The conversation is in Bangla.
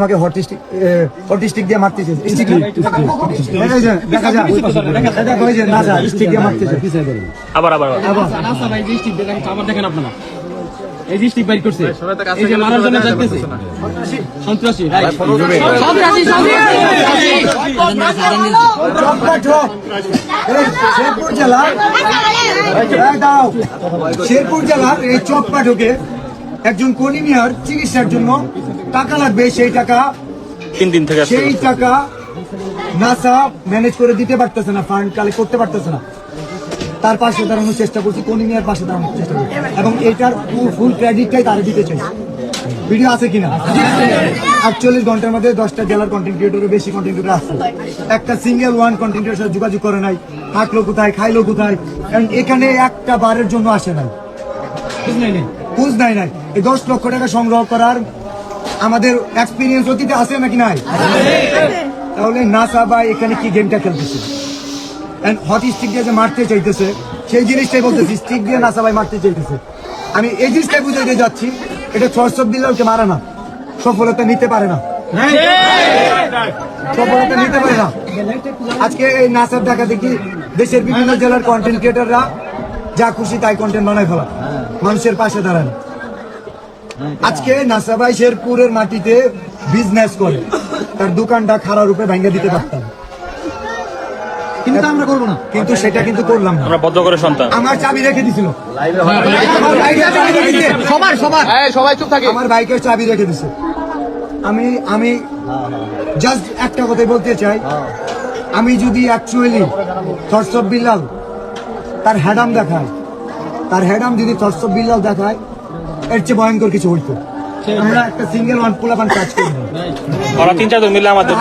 আমাকে হটিস্টিক হটিস্টিক দিয়ে মারতেছে স্টিক দেখা যায় দেখো এই যে না যায় স্টিক দিয়ে মারতেছে আবার আবার। আবার। আবার রাস্তা ভাই যে স্টিক দেখেন আপনারা। এই যে স্টিক বাইর করছে এই যে মারার জন্য যাইতেছে। সন্ত্রাসী। সন্ত্রাসী সন্ত্রাসী চপকা চপ এই শেরপুর জেলার শেরপুর জেলার এই চপকা ঢোকে। একজন কনিমিয়ার চিকিৎসার জন্য টাকা লাগবে সেই টাকা তিন দিন থেকে সেই টাকা নাসা ম্যানেজ করে দিতে পারতেছে না ফান্ড কালেক্ট করতে পারতেছে না। তার পাশে দাঁড়ানোর চেষ্টা করছি কনিমিয়ার পাশে দাঁড়ানোর চেষ্টা করছি। এবং এটার ফুল ক্রেডিটটাই তারা দিতে চাই ভিডিও আছে কিনা? আটচল্লিশ ঘণ্টার মধ্যে দশটা জেলার কন্টেন্ট ক্রিয়েটরের বেশি কন্টেন্ট ক্রিয়েটর আসছে একটা সিঙ্গেল ওয়ান কন্টেন্ট ক্রিয়েটর সাথে যোগাযোগ করে নাই থাকল কোথায় খাইলো কোথায় কারণ এখানে একটা বারের জন্য আসে নাই। বুঝ নাই। নাই। এই দশ লক্ষ টাকা সংগ্রহ করার আমাদের এক্সপিরিয়েন্স অতীতে আছে নাকি নাই? তাহলে নাসা বা এখানে কি গেমটা খেলতেছে? হট স্টিক দিয়ে যে মারতে চাইতেছে, সেই জিনিসটাই বলতেছি স্টিক দিয়ে নাসা ভাই মারতে চাইতেছে। আমি এই জিনিসটাই বুঝাইতে যাচ্ছি, এটা ছয়শো বিল্লালকে মারে না। সফলতা নিতে পারে না। সফলতা নিতে পারে না। আজকে এই নাসার দেখা দেখি দেশের বিভিন্ন জেলার কন্টেন্ট ক্রিয়েটাররা যা খুশি তাই কন্টেন্ট বানায় ফেলা মানুষের পাশে দাঁড়ান আজকে নাসাবাই শেরপুরের মাটিতে বিজনেস করে। তার দোকানটা খারাপ রূপে ভেঙে দিতে পারতাম। কিন্তু আমরা করব না। কিন্তু সেটা কিন্তু করলাম না। আমরা বদ্ধ করে সন্তান। আমার চাবি রেখে দিছিল। আমার বাইকের চাবি রেখে দিছে। সবার সবার। সবাই চুপ থাকে। আমার বাইকের চাবি রেখে দিছে। আমি আমি জাস্ট একটা কথাই বলতে চাই। আমি যদি অ্যাকচুয়ালি থরসব বিল্লাল তার হ্যাডাম দেখায় তার হ্যাডাম যদি থরসব বিল্লাল দেখায় এর চেয়ে ভয়ঙ্কর কিছু হইতো। আমরা একটা সিঙ্গেল ওয়ান পোলাপান কাজ করি ওরা তিন চার মিলে আমাদের